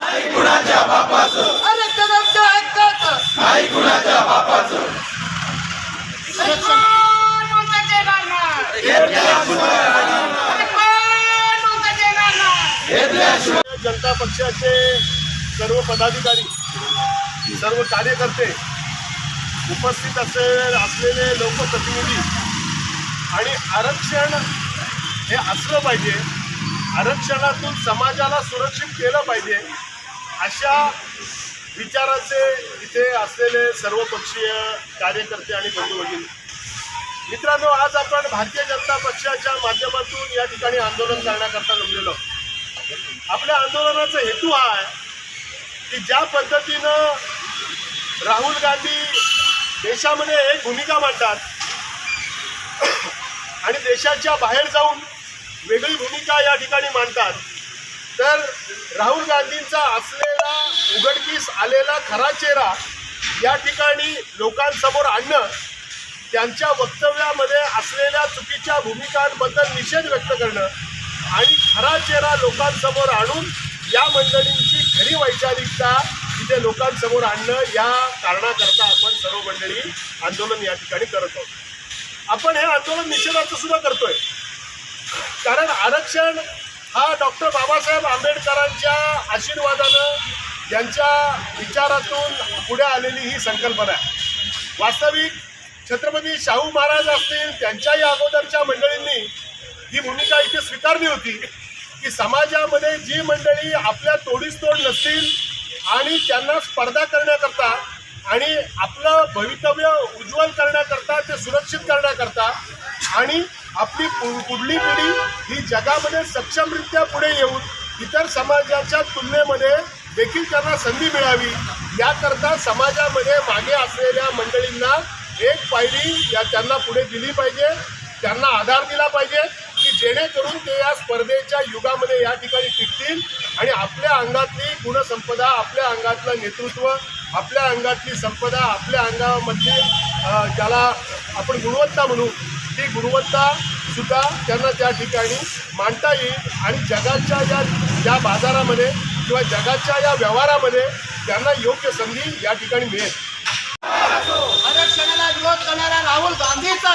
कुणाच्या बापाचं हक्काचं नाही कुणाच्या बापाचं कोण देणार नाही? कोण देणार नाही? जनता पक्षाचे सर्व पदाधिकारी सर्व कार्यकर्ते उपस्थित असे असलेले लोकप्रतिनिधी आणि आरक्षण हे असलं पाहिजे आरक्षणातून समाजाला सुरक्षित केलं पाहिजे अशा विचाराचे इथे असलेले सर्वपक्षीय कार्यकर्ते आणि बंधू भगिनी मित्रांनो आज आपण भारतीय जनता पक्षाच्या माध्यमातून या ठिकाणी आंदोलन करण्याकरता जमलेलो आपल्या आंदोलनाचा हेतू हा आहे की ज्या पद्धतीनं राहुल गांधी देशामध्ये एक भूमिका मांडतात आणि देशाच्या बाहेर जाऊन वेगळी भूमिका या ठिकाणी मांडतात राहुल गांधींचा असलेला उघडकीस आलेला खरा चेहरा या ठिकाणी लोकांसमोर आणणं त्यांच्या वक्तव्यामध्ये असलेल्या चुकीच्या भूमिकांबद्दल निषेध व्यक्त करणं आणि खरा चेहरा लोकांसमोर आणून या मंडळींची खरी वैचारिकता तिथे लोकांसमोर आणणं या कारणाकरता आपण सर्व मंडळी आंदोलन या ठिकाणी करत आहोत. आपण हे आंदोलन निषेधाचं सुद्धा करतोय. कारण आरक्षण हा डॉक्टर बाबासाहेब आंबेडकरांच्या आशीर्वादानं त्यांच्या विचारातून पुढे आलेली ही संकल्पना आहे. वास्तविक छत्रपती शाहू महाराज असतील त्यांच्याही अगोदरच्या मंडळींनी ही भूमिका इथे स्वीकारली होती की समाजामध्ये जी मंडळी आपल्या तोडीस तोड नसतील आणि त्यांना स्पर्धा करण्याकरता आणि आपलं भवितव्य उज्ज्वल करण्याकरता ते सुरक्षित करण्याकरता आणि आपली पुढली पिढी ही जगामध्ये सक्षमरित्या पुढे येऊन इतर समाजाच्या तुलनेमध्ये देखील त्यांना संधी मिळावी याकरता समाजामध्ये मागे असलेल्या मंडळींना एक पायरी या त्यांना पुढे दिली पाहिजे त्यांना आधार दिला पाहिजे की जेणेकरून ते या स्पर्धेच्या युगामध्ये या ठिकाणी टिकतील आणि आपल्या अंगातली गुणसंपदा आपल्या अंगातलं नेतृत्व आपल्या अंगातली संपदा आपल्या अंगामधली ज्याला आपण गुणवत्ता म्हणू ती गुणवत्ता सुद्धा त्यांना त्या ठिकाणी मांडता येईल. आणि जगाच्या या या बाजारामध्ये किंवा जगाच्या या व्यवहारामध्ये त्यांना योग्य संधी या ठिकाणी मिळेल. आरक्षणाला विरोध करणारा राहुल गांधीचा.